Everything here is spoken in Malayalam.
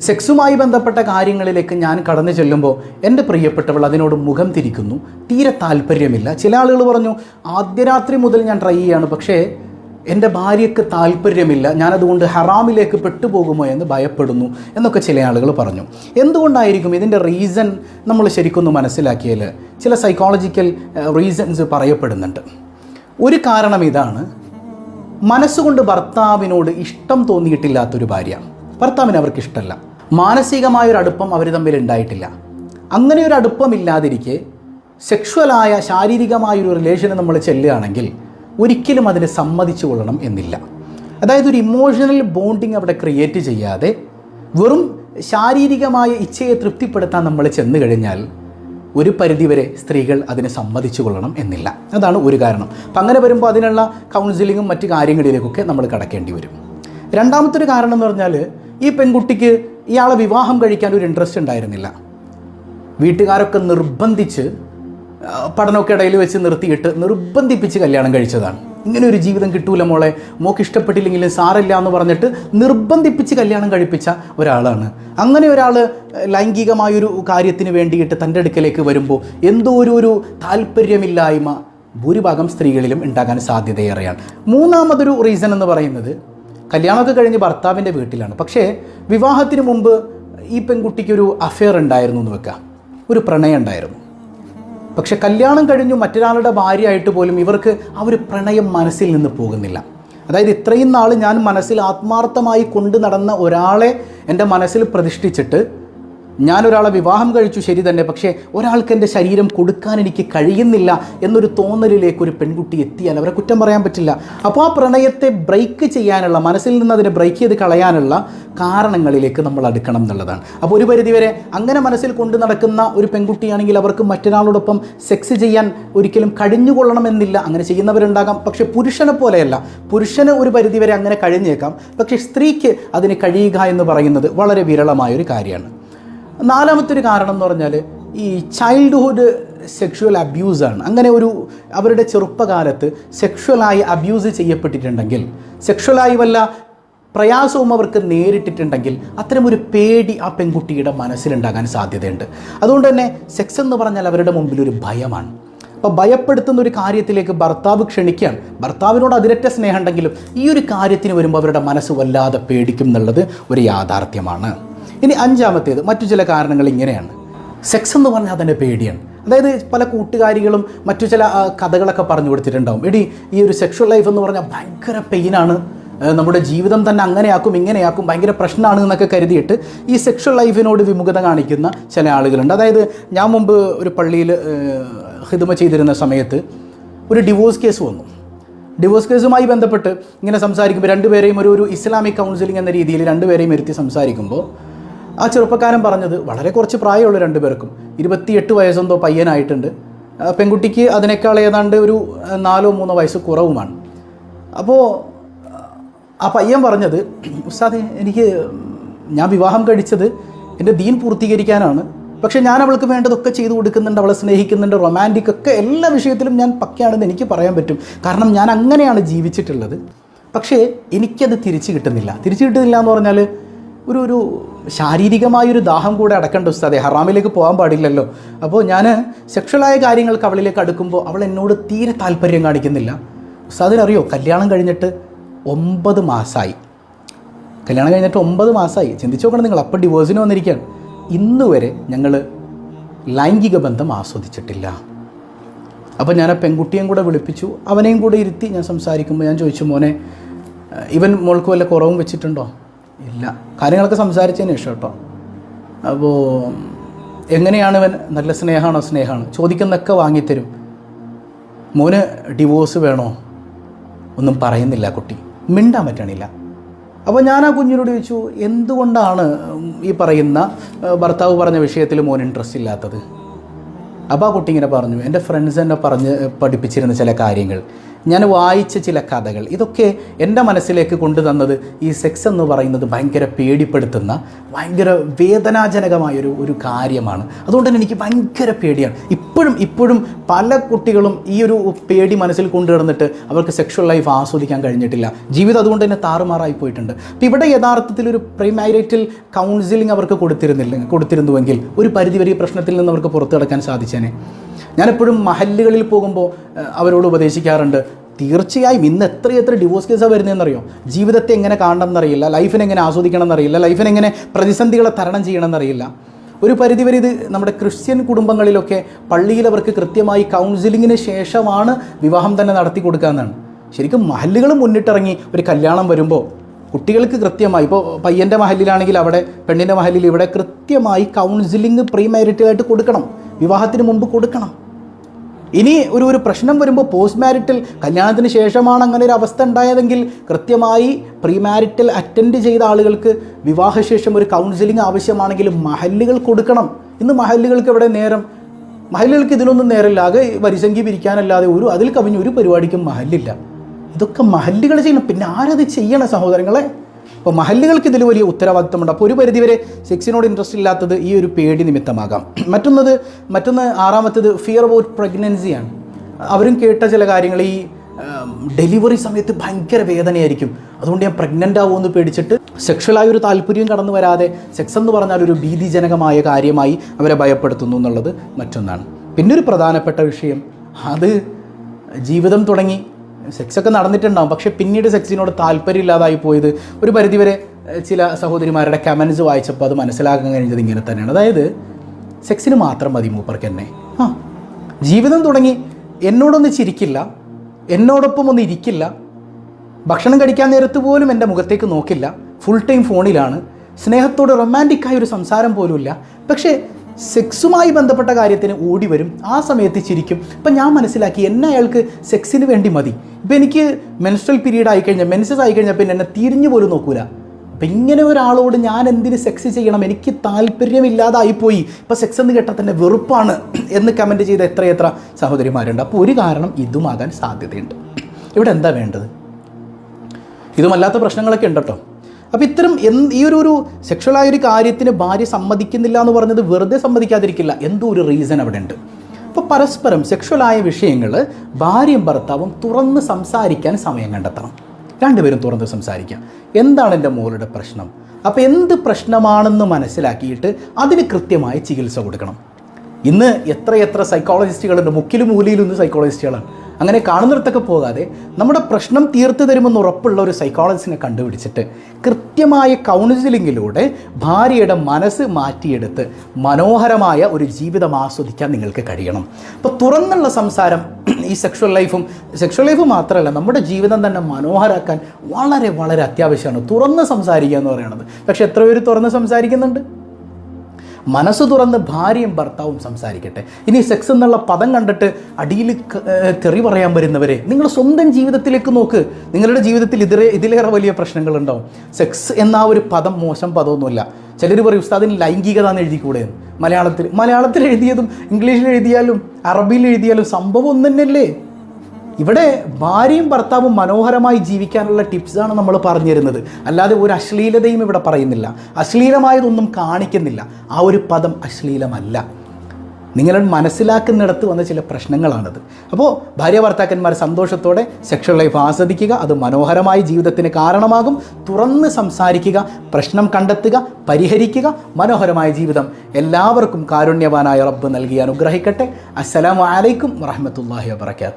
സെക്സുമായി ബന്ധപ്പെട്ട കാര്യങ്ങളിലേക്ക് ഞാൻ കടന്നു ചെല്ലുമ്പോൾ എന്റെ പ്രിയപ്പെട്ടവൾ അതിനോട് മുഖം തിരിക്കുന്നു. തീരെ താല്പര്യമില്ല. ചില ആളുകൾ പറഞ്ഞു ആദ്യ രാത്രി മുതൽ ഞാൻ ട്രൈ ചെയ്യാണ്. പക്ഷേ എന്റെ ഭാര്യയ്ക്ക് താല്പര്യമില്ല. ഞാനതുകൊണ്ട് ഹറാമിലേക്ക് പെട്ടുപോകുമോ എന്ന് ഭയപ്പെടുന്നു. എന്നൊക്കെ ചില ആളുകൾ പറഞ്ഞു. എന്തുകൊണ്ടായിരിക്കും ഇതിന്റെ റീസൺ നമ്മൾ ശരിക്കൊന്ന് മനസ്സിലാക്കിയാൽ? ചില സൈക്കോളജിക്കൽ റീസൺസ് പറയപ്പെടുന്നുണ്ട്. ഒരു കാരണം ഇതാണ്. മനസ്സുകൊണ്ട് ഭർത്താവിനോട് ഇഷ്ടം തോന്നിയിട്ടില്ലാത്തൊരു ഭാര്യ. ഭർത്താവിന് അവർക്ക് ഇഷ്ടമല്ല മാനസികമായ ഒരു അടുപ്പം അവർ തമ്മിൽ ഉണ്ടായിട്ടില്ല. അങ്ങനെ ഒരു അടുപ്പം ഇല്ലാതിരിക്കെ സെക്ഷുവലായ ശാരീരികമായൊരു റിലേഷന് നമ്മൾ ചെല്ലുകയാണെങ്കിൽ ഒരിക്കലും അതിനെ സമ്മതിച്ചു കൊള്ളണം എന്നില്ല. അതായത് ഒരു ഇമോഷണൽ ബോണ്ടിങ് അവിടെ ക്രിയേറ്റ് ചെയ്യാതെ വെറും ശാരീരികമായ ഇച്ഛയെ തൃപ്തിപ്പെടുത്താൻ നമ്മൾ ചെന്നു കഴിഞ്ഞാൽ ഒരു പരിധിവരെ സ്ത്രീകൾ അതിനെ സമ്മതിച്ചു കൊള്ളണം എന്നില്ല. അതാണ് ഒരു കാരണം. അപ്പം അങ്ങനെ വരുമ്പോൾ അതിനുള്ള കൗൺസിലിങ്ങും മറ്റു കാര്യങ്ങളിലേക്കൊക്കെ നമ്മൾ കടക്കേണ്ടി വരും. രണ്ടാമത്തെ ഒരു കാരണം എന്ന് പറഞ്ഞാൽ ഈ പെൺകുട്ടിക്ക് ഇയാളെ വിവാഹം കഴിക്കാൻ ഒരു ഇൻട്രസ്റ്റ് ഉണ്ടായിരുന്നില്ല. വീട്ടുകാരൊക്കെ നിർബന്ധിച്ച് പഠനമൊക്കെ ഇടയിൽ വെച്ച് നിർത്തിയിട്ട് നിർബന്ധിപ്പിച്ച് കല്യാണം കഴിച്ചതാണ്. ഇങ്ങനെ ഒരു ജീവിതം കിട്ടൂല മോളെ. മോക്ക് ഇഷ്ടപ്പെട്ടില്ലെങ്കിലും സാറില്ല എന്ന് പറഞ്ഞിട്ട് നിർബന്ധിപ്പിച്ച് കല്യാണം കഴിപ്പിച്ച ഒരാളാണ്. അങ്ങനെ ഒരാൾ ലൈംഗികമായൊരു കാര്യത്തിന് വേണ്ടിയിട്ട് തന്റെ അടുക്കലേക്ക് വരുമ്പോൾ എന്തോ ഒരു ഒരു താല്പര്യമില്ലായ്മ ഭൂരിഭാഗം സ്ത്രീകളിലും ഉണ്ടാകാൻ സാധ്യതയേറെയാണ്. മൂന്നാമതൊരു റീസൺ എന്ന് പറയുന്നത് കല്യാണമൊക്കെ കഴിഞ്ഞ് ഭർത്താവിന്റെ വീട്ടിലാണ്. പക്ഷേ വിവാഹത്തിന് മുമ്പ് ഈ പെൺകുട്ടിക്കൊരു അഫെയർ ഉണ്ടായിരുന്നു എന്ന് വെക്കാം. ഒരു പ്രണയം ഉണ്ടായിരുന്നു. പക്ഷെ കല്യാണം കഴിഞ്ഞു മറ്റൊരാളുടെ ഭാര്യയായിട്ട് പോലും ഇവർക്ക് ആ ഒരു പ്രണയം മനസ്സിൽ നിന്ന് പോകുന്നില്ല. അതായത് ഇത്രയും നാൾ ഞാൻ മനസ്സിൽ ആത്മാർത്ഥമായി കൊണ്ടു നടന്ന ഒരാളെ എന്റെ മനസ്സിൽ പ്രതിഷ്ഠിച്ചിട്ട് ഞാൻ ഒരാളെ വിവാഹം കഴിച്ചു ശരി തന്നെ പക്ഷേ ഒരാൾക്ക് എന്റെ ശരീരം കൊടുക്കാൻ എനിക്ക് കഴിയുന്നില്ല എന്നൊരു തോന്നലിലേക്ക് ഒരു പെൺകുട്ടി എത്തിയാൽ അവരെ കുറ്റം പറയാൻ പറ്റില്ല. അപ്പോൾ ആ പ്രണയത്തെ ബ്രേക്ക് ചെയ്യാനുള്ള മനസ്സിൽ നിന്ന് അതിനെ ബ്രേക്ക് ചെയ്ത് കളയാനുള്ള കാരണങ്ങളിലേക്ക് നമ്മൾ അടുക്കണം എന്നുള്ളതാണ്. അപ്പോൾ ഒരു പരിധിവരെ അങ്ങനെ മനസ്സിൽ കൊണ്ട് നടക്കുന്ന ഒരു പെൺകുട്ടിയാണെങ്കിൽ അവർക്ക് മറ്റൊരാളോടൊപ്പം സെക്സ് ചെയ്യാൻ ഒരിക്കലും കഴിഞ്ഞുകൊള്ളണമെന്നില്ല. അങ്ങനെ ചെയ്യുന്നവരുണ്ടാകാം. പക്ഷേ പുരുഷനെ പോലെയല്ല. പുരുഷന് ഒരു പരിധിവരെ അങ്ങനെ കഴിഞ്ഞേക്കാം. പക്ഷേ സ്ത്രീക്ക് അതിന് കഴിയുക എന്ന് പറയുന്നത് വളരെ വിരളമായ ഒരു കാര്യമാണ്. നാലാമത്തെ ഒരു കാരണം എന്ന് പറഞ്ഞാൽ ഈ ചൈൽഡ്ഹുഡ് സെക്ഷുവൽ അബ്യൂസാണ് അങ്ങനെ ഒരു അവരുടെ ചെറുപ്പകാലത്ത് സെക്ഷുവലായി അബ്യൂസ് ചെയ്യപ്പെട്ടിട്ടുണ്ടെങ്കിൽ സെക്ഷുവലായി വല്ല പ്രയാസവും അവർക്ക് നേരിട്ടിട്ടുണ്ടെങ്കിൽ അത്തരമൊരു പേടി ആ പെൺകുട്ടിയുടെ മനസ്സിലുണ്ടാകാൻ സാധ്യതയുണ്ട്. അതുകൊണ്ട് തന്നെ സെക്സ് എന്ന് പറഞ്ഞാൽ അവരുടെ മുമ്പിൽ ഒരു ഭയമാണ്. അപ്പോൾ ഭയപ്പെടുത്തുന്ന ഒരു കാര്യത്തിലേക്ക് ഭർത്താവ് ക്ഷണിക്കുകയാണ്. ഭർത്താവിനോട് അതിരറ്റ സ്നേഹമുണ്ടെങ്കിലും ഈ ഒരു കാര്യത്തിന് വരുമ്പോൾ അവരുടെ മനസ്സ് വല്ലാതെ പേടിക്കും എന്നുള്ളത് ഒരു യാഥാർത്ഥ്യമാണ്. ഇനി അഞ്ചാമത്തേത് മറ്റു ചില കാരണങ്ങൾ ഇങ്ങനെയാണ്. സെക്സ് എന്ന് പറഞ്ഞാൽ അതിന്റെ പേടിയാണ്. അതായത് പല കൂട്ടുകാരികളും മറ്റു ചില കഥകളൊക്കെ പറഞ്ഞു കൊടുത്തിട്ടുണ്ടാവും. എടി ഈ ഒരു സെക്ഷൽ ലൈഫ് എന്ന് പറഞ്ഞാൽ ഭയങ്കര പെയിനാണ് നമ്മുടെ ജീവിതം തന്നെ അങ്ങനെയാക്കും ഇങ്ങനെയാക്കും ഭയങ്കര പ്രശ്നമാണ് എന്നൊക്കെ കരുതിയിട്ട് ഈ സെക്ഷൽ ലൈഫിനോട് വിമുഖത കാണിക്കുന്ന ചില ആളുകളുണ്ട്. അതായത് ഞാൻ മുമ്പ് ഒരു പള്ളിയിൽ ഹിതുമ ചെയ്തിരുന്ന സമയത്ത് ഒരു ഡിവോഴ്സ് കേസ് വന്നു. ഡിവോഴ്സ് കേസുമായി ബന്ധപ്പെട്ട് ഇങ്ങനെ സംസാരിക്കുമ്പോൾ രണ്ടുപേരെയും ഒരു ഒരു ഇസ്ലാമിക് കൗൺസിലിംഗ് എന്ന രീതിയിൽ രണ്ടുപേരെയും ഇരുത്തി സംസാരിക്കുമ്പോൾ ആ ചെറുപ്പക്കാരൻ പറഞ്ഞത് വളരെ കുറച്ച് പ്രായമുള്ള രണ്ടുപേർക്കും ഇരുപത്തിയെട്ട് വയസ്സെന്തോ പയ്യനായിട്ടുണ്ട്. പെൺകുട്ടിക്ക് അതിനേക്കാൾ ഏതാണ്ട് ഒരു നാലോ മൂന്നോ വയസ്സ് കുറവുമാണ്. അപ്പോൾ ആ പയ്യൻ പറഞ്ഞത് ഉസ്താദെ എനിക്ക് ഞാൻ വിവാഹം കഴിച്ചത് എന്റെ ദീൻ പൂർത്തീകരിക്കാനാണ്. പക്ഷേ ഞാൻ അവൾക്ക് വേണ്ടതൊക്കെ ചെയ്തു കൊടുക്കുന്നുണ്ട് അവളെ സ്നേഹിക്കുന്നുണ്ട് റൊമാന്റിക് ഒക്കെ എല്ലാ വിഷയത്തിലും ഞാൻ പക്കയാണെന്ന് എനിക്ക് പറയാൻ പറ്റും. കാരണം ഞാൻ അങ്ങനെയാണ് ജീവിച്ചിട്ടുള്ളത്. പക്ഷേ എനിക്കത് തിരിച്ചു കിട്ടുന്നില്ല. തിരിച്ചു കിട്ടുന്നില്ല എന്ന് പറഞ്ഞാൽ ഒരു ഒരു ശാരീരികമായൊരു ദാഹം കൂടെ അടക്കേണ്ട ഉസ്താദെ. ഹറാമിലേക്ക് പോകാൻ പാടില്ലല്ലോ. അപ്പോൾ ഞാൻ സെക്ഷലായ കാര്യങ്ങൾക്ക് അവളിലേക്ക് അടുക്കുമ്പോൾ അവൾ എന്നോട് തീരെ താല്പര്യം കാണിക്കുന്നില്ല. ഉസ്താദിനറിയോ കല്യാണം കഴിഞ്ഞിട്ട് ഒമ്പത് മാസമായി കല്യാണം കഴിഞ്ഞിട്ട് ഒമ്പത് മാസമായി ചിന്തിച്ചു നോക്കണം നിങ്ങൾ. അപ്പം ഡിവോഴ്സിന് വന്നിരിക്കുകയാണ്. ഇന്ന് വരെ ഞങ്ങൾ ലൈംഗിക ബന്ധം ആസ്വദിച്ചിട്ടില്ല. അപ്പോൾ ഞാൻ ആ പെൺകുട്ടിയും കൂടെ വിളിപ്പിച്ചു. അവനെയും കൂടെ ഇരുത്തി ഞാൻ സംസാരിക്കുമ്പോൾ ഞാൻ ചോദിച്ചു മോനെ ഇവൻ മോൾക്ക് വല്ല കുറവും വെച്ചിട്ടുണ്ടോ? ഇല്ല. കാര്യങ്ങളൊക്കെ സംസാരിച്ചതിന് ശേഷം കേട്ടോ. അപ്പോൾ എങ്ങനെയാണ് ഇവൻ നല്ല സ്നേഹമാണോ സ്നേഹമാണ്? ചോദിക്കുന്നൊക്കെ വാങ്ങിത്തരും. മോന് ഡിവോഴ്സ് വേണോ? ഒന്നും പറയുന്നില്ല കുട്ടി. മിണ്ടാൻ പറ്റണില്ല. അപ്പോൾ ഞാൻ ആ കുഞ്ഞിനോട് ചോദിച്ചു എന്തുകൊണ്ടാണ് ഈ പറയുന്ന ഭർത്താവ് പറഞ്ഞ വിഷയത്തിൽ മോൻ ഇൻട്രസ്റ്റ് ഇല്ലാത്തത്? അപ്പോൾ ആ കുട്ടി ഇങ്ങനെ പറഞ്ഞു എന്റെ ഫ്രണ്ട്സ് എന്നെ പറഞ്ഞ് പഠിപ്പിച്ചിരുന്ന ചില കാര്യങ്ങൾ. ഞാൻ വായിച്ച ചില കഥകൾ. ഇതൊക്കെ എന്റെ മനസ്സിലേക്ക് കൊണ്ടുതന്നത് ഈ സെക്സ് എന്ന് പറയുന്നത് ഭയങ്കര പേടിപ്പെടുത്തുന്ന ഭയങ്കര വേദനാജനകമായൊരു ഒരു കാര്യമാണ്. അതുകൊണ്ട് തന്നെ എനിക്ക് ഭയങ്കര പേടിയാണ്. ഇപ്പോഴും ഇപ്പോഴും പല കുട്ടികളും ഈ ഒരു പേടി മനസ്സിൽ കൊണ്ടു കിടന്നിട്ട് അവർക്ക് സെക്ഷൽ ലൈഫ് ആസ്വദിക്കാൻ കഴിഞ്ഞിട്ടില്ല. ജീവിതം അതുകൊണ്ട് തന്നെ താറുമാറായി പോയിട്ടുണ്ട്. അപ്പോൾ ഇവിടെ യഥാർത്ഥത്തിൽ ഒരു പ്രീമാരിറ്റൽ കൗൺസിലിംഗ് അവർക്ക് കൊടുത്തിരുന്നില്ല കൊടുത്തിരുന്നുവെങ്കിൽ ഒരു പരിധിവരെ ഈ പ്രശ്നത്തിൽ നിന്ന് അവർക്ക് പുറത്തു കിടക്കാൻ സാധിച്ചേനെ. ഞാനെപ്പോഴും മഹല്ലുകളിൽ പോകുമ്പോൾ അവരോട് ഉപദേശിക്കാറുണ്ട് തീർച്ചയായും ഇന്ന് എത്ര എത്ര ഡിവോഴ്സ് കേസാണ് വരുന്നതെന്നറിയോ? ജീവിതത്തെ എങ്ങനെ കാണണം എന്നറിയില്ല ലൈഫിനെ എങ്ങനെ ആസ്വദിക്കണം എന്നറിയില്ല ലൈഫിനെ എങ്ങനെ പ്രതിസന്ധികളെ തരണം ചെയ്യണം എന്നറിയില്ല ഒരു പരിധിവരെ ഇത് നമ്മുടെ ക്രിസ്ത്യൻ കുടുംബങ്ങളിലൊക്കെ പള്ളിയിൽ അവർക്ക് കൃത്യമായി കൗൺസിലിങ്ങിന് ശേഷമാണ് വിവാഹം തന്നെ നടത്തി കൊടുക്കുക എന്നാണ്. ശരിക്കും മഹല്ലുകൾ മുന്നിട്ടിറങ്ങി ഒരു കല്യാണം വരുമ്പോൾ കുട്ടികൾക്ക് കൃത്യമായി ഇപ്പോൾ പയ്യന്റെ മഹലിലാണെങ്കിൽ അവിടെ പെണ്ണിന്റെ മഹലിൽ ഇവിടെ കൃത്യമായി കൗൺസിലിംഗ് പ്രീ മാരിറ്റലായിട്ട് കൊടുക്കണം. വിവാഹത്തിന് മുമ്പ് കൊടുക്കണം. ഇനി ഒരു ഒരു പ്രശ്നം വരുമ്പോൾ പോസ്റ്റ് മാരിറ്റൽ കല്യാണത്തിന് ശേഷമാണ് അങ്ങനെ ഒരു അവസ്ഥ ഉണ്ടായതെങ്കിൽ കൃത്യമായി പ്രീ മാരിറ്റൽ അറ്റൻഡ് ചെയ്ത ആളുകൾക്ക് വിവാഹശേഷം ഒരു കൗൺസിലിംഗ് ആവശ്യമാണെങ്കിൽ മഹല്ലുകൾ കൊടുക്കണം. ഇന്ന് മഹല്ലുകൾക്ക് ഇവിടെ നേരം? മഹല്ലുകൾക്ക് ഇതിനൊന്നും നേരമില്ല. ആകെ വരിസംഖ്യ പിരിക്കാനല്ലാതെ ഒരു അതിൽ കവിഞ്ഞ് ഒരു പരിപാടിക്കും മഹല്ലില്ല. ഇതൊക്കെ മഹല്ലുകൾ ചെയ്യണം. പിന്നെ ആരത് ചെയ്യണം സഹോദരങ്ങളെ? അപ്പോൾ മഹല്ലുകൾക്ക് ഇതിൽ വലിയ ഉത്തരവാദിത്തമുണ്ട് അപ്പോൾ ഒരു പരിധിവരെ സെക്സിനോട് ഇൻട്രസ്റ്റ് ഇല്ലാത്തത് ഈ ഒരു പേടി നിമിത്തമാകാം. മറ്റൊന്നത് മറ്റൊന്ന് ആറാമത്തത് ഫിയർ അബൌട്ട് പ്രഗ്നൻസിയാണ് അവരും കേട്ട ചില കാര്യങ്ങൾ ഈ ഡെലിവറി സമയത്ത് ഭയങ്കര വേദനയായിരിക്കും. അതുകൊണ്ട് ഞാൻ പ്രഗ്നന്റ് ആവുമെന്ന് പേടിച്ചിട്ട് സെക്ഷലായ ഒരു താല്പര്യം കടന്നു വരാതെ സെക്സ് എന്ന് പറഞ്ഞാൽ ഒരു ഭീതിജനകമായ കാര്യമായി അവരെ ഭയപ്പെടുത്തുന്നു എന്നുള്ളത് മറ്റൊന്നാണ്. പിന്നൊരു പ്രധാനപ്പെട്ട വിഷയം അത് ജീവിതം തുടങ്ങി. സെക്സൊക്കെ നടന്നിട്ടുണ്ടാവും. പക്ഷേ പിന്നീട് സെക്സിനോട് താല്പര്യമില്ലാതായി പോയത് ഒരു പരിധിവരെ ചില സഹോദരിമാരുടെ കമൻസ് വായിച്ചപ്പോൾ അത് മനസ്സിലാക്കാൻ കഴിഞ്ഞത് ഇങ്ങനെ തന്നെയാണ്. അതായത് സെക്സിന് മാത്രം മതി മൂപ്പർക്ക് എന്നെ. ആ ജീവിതം തുടങ്ങി എന്നോടൊന്ന് ചിരിക്കില്ല എന്നോടൊപ്പം ഒന്ന് ഇരിക്കില്ല ഭക്ഷണം കഴിക്കാൻ നേരത്ത് പോലും എന്റെ മുഖത്തേക്ക് നോക്കില്ല ഫുൾ ടൈം ഫോണിലാണ് സ്നേഹത്തോട് റൊമാന്റിക്കായ ഒരു സംസാരം പോലുമില്ല. പക്ഷേ സെക്സുമായി ബന്ധപ്പെട്ട കാര്യത്തിന് ഓടി വരും. ആ സമയത്ത് ചിരിക്കും. ഇപ്പം ഞാൻ മനസ്സിലാക്കി എന്നെ അയാൾക്ക് സെക്സിന് വേണ്ടി മതി. ഇപ്പം എനിക്ക് മെൻസ്ട്രൽ പീരീഡ് ആയിക്കഴിഞ്ഞാൽ മെൻസസ് ആയിക്കഴിഞ്ഞാൽ പിന്നെ എന്നെ തിരിഞ്ഞു പോലും നോക്കൂല. അപ്പം ഇങ്ങനെ ഒരാളോട് ഞാൻ എന്തിന് സെക്സ് ചെയ്യണം? എനിക്ക് താല്പര്യമില്ലാതായിപ്പോയി. ഇപ്പം സെക്സ് എന്ന് കേട്ടാൽ തന്നെ വെറുപ്പാണ് എന്ന് കമന്റ് ചെയ്ത എത്രയെത്ര സഹോദരിമാരുണ്ട്. അപ്പോൾ ഒരു കാരണം ഇതുമാകാൻ സാധ്യതയുണ്ട്. ഇവിടെ എന്താ വേണ്ടത്? ഇതുമല്ലാത്ത പ്രശ്നങ്ങളൊക്കെ ഉണ്ട്? കേട്ടോ അപ്പോൾ ഇത്തരം ഈ ഒരു ഒരു സെക്ഷുവലായ ഒരു കാര്യത്തിന് ഭാര്യ സമ്മതിക്കുന്നില്ല എന്ന് പറഞ്ഞത് വെറുതെ സമ്മതിക്കാതിരിക്കില്ല. എന്തോ ഒരു റീസൺ അവിടെ ഉണ്ട്. അപ്പോൾ പരസ്പരം സെക്ഷുവലായ വിഷയങ്ങൾ ഭാര്യയും ഭർത്താവും തുറന്ന് സംസാരിക്കാൻ സമയം കണ്ടെത്തണം. രണ്ടുപേരും തുറന്ന് സംസാരിക്കാം. എന്താണ് എന്റെ മോളുടെ പ്രശ്നം? അപ്പോൾ എന്ത് പ്രശ്നമാണെന്ന് മനസ്സിലാക്കിയിട്ട് അതിന് കൃത്യമായ ചികിത്സ കൊടുക്കണം. ഇന്ന് എത്രയെത്ര സൈക്കോളജിസ്റ്റുകളുണ്ട് മുക്കിലും മൂലയിലും സൈക്കോളജിസ്റ്റുകളാണ് അങ്ങനെ കാണുന്നിടത്തൊക്കെ പോകാതെ നമ്മുടെ പ്രശ്നം തീർത്തു തരുമെന്ന് ഉറപ്പുള്ള ഒരു സൈക്കോളജിസ്റ്റിനെ കണ്ടുപിടിച്ചിട്ട് കൃത്യമായ കൗൺസിലിങ്ങിലൂടെ ഭാര്യയുടെ മനസ്സ് മാറ്റിയെടുത്ത് മനോഹരമായ ഒരു ജീവിതം ആസ്വദിക്കാൻ നിങ്ങൾക്ക് കഴിയണം. അപ്പോൾ തുറന്നുള്ള സംസാരം ഈ സെക്ഷൽ ലൈഫും സെക്ഷൽ ലൈഫ് മാത്രമല്ല നമ്മുടെ ജീവിതം തന്നെ മനോഹരമാക്കാൻ വളരെ വളരെ അത്യാവശ്യമാണ്. തുറന്ന് സംസാരിക്കുക എന്ന് പറയുന്നത്. പക്ഷേ എത്ര പേര് തുറന്ന് സംസാരിക്കുന്നുണ്ട്? മനസ്സ് തുറന്ന് ഭാര്യയും ഭർത്താവും സംസാരിക്കട്ടെ. ഇനി സെക്സ് എന്നുള്ള പദം കണ്ടിട്ട് അടിയിൽ തെറി പറയാൻ വരുന്നവരെ നിങ്ങൾ സ്വന്തം ജീവിതത്തിലേക്ക് നോക്ക്. നിങ്ങളുടെ ജീവിതത്തിൽ ഇതിലെ ഇതിലേറെ വലിയ പ്രശ്നങ്ങൾ പ്രശ്നങ്ങളുണ്ടാവും. സെക്സ് എന്ന ഒരു പദം മോശം പദമൊന്നുമില്ല. ചിലർ പറയും ഉസ്താദിന് ലൈംഗികത എന്ന് എഴുതിക്കൂടെ. മലയാളത്തിൽ മലയാളത്തിൽ എഴുതിയതും ഇംഗ്ലീഷിൽ എഴുതിയാലും അറബിയിൽ എഴുതിയാലും സംഭവം ഒന്നും തന്നെയല്ലേ ഇവിടെ ഭാര്യയും ഭർത്താവും മനോഹരമായി ജീവിക്കാനുള്ള ടിപ്സാണ് നമ്മൾ പറഞ്ഞു തരുന്നത് അല്ലാതെ ഒരു അശ്ലീലതയും ഇവിടെ പറയുന്നില്ല. അശ്ലീലമായതൊന്നും കാണിക്കുന്നില്ല. ആ ഒരു പദം അശ്ലീലമല്ല. നിങ്ങൾ മനസ്സിലാക്കുന്നിടത്ത് വന്ന ചില പ്രശ്നങ്ങളാണത്. അപ്പോൾ ഭാര്യ ഭർത്താക്കന്മാർ സന്തോഷത്തോടെ സെക്ഷൽ ലൈഫ് ആസ്വദിക്കുക അത് മനോഹരമായി ജീവിതത്തിന് കാരണമാകും. തുറന്ന് സംസാരിക്കുക പ്രശ്നം കണ്ടെത്തുക പരിഹരിക്കുക മനോഹരമായ ജീവിതം എല്ലാവർക്കും കാരുണ്യവാനായ റബ്ബ് നൽകി അനുഗ്രഹിക്കട്ടെ. അസ്സലാമു അലൈക്കും വറഹമത്തല്ലാഹി വാബർക്കാത്തു